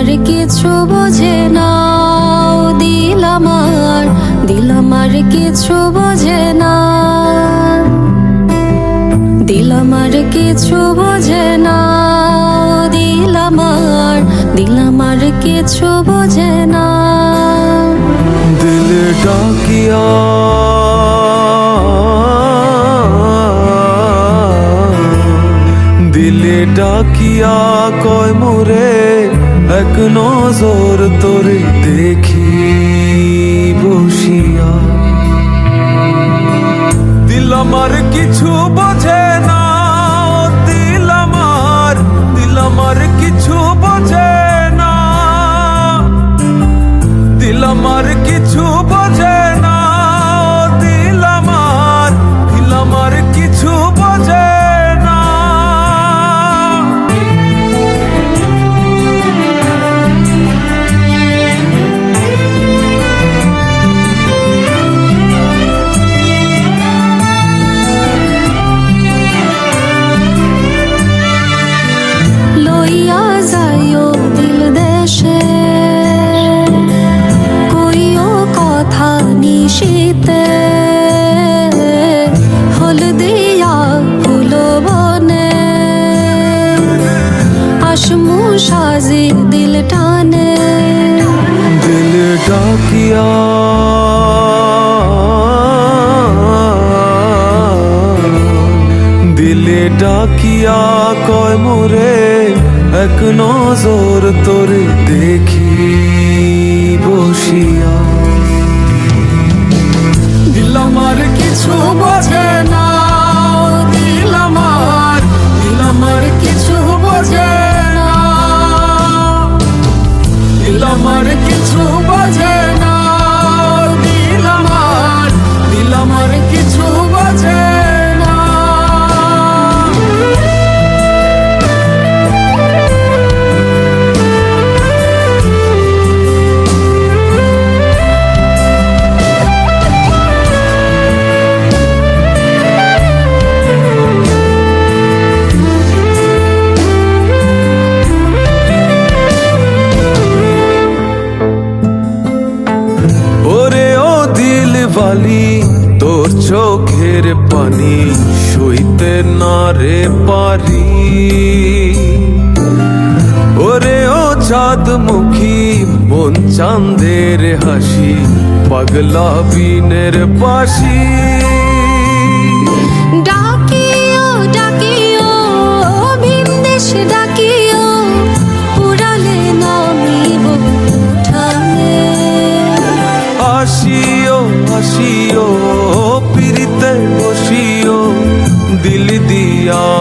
আর কিছু বোঝে না দিল আমার দিল আমার কিছু বোঝে না দিল আমার কিছু বোঝে না দিল আমার দিল আমার কিছু বোঝে না দিল ডাকিয়া। দিল ডাকিয়া কয় মোরে এক নজর তোরে দেখি। আসমু সাজি দিল টানে। দিল ডাকিয়া। দিল ডাকিয়া কয় মোরে এক নজর তোরে বালি, তোর চোখের পানি সইতে না রে পারি। ওরে ও চাঁদ মুখী মন চাঁদের হাসি, পাগলা বিনের পাশি ডাকিও ভাসিও পিরিতে বসিও দিল দিয়া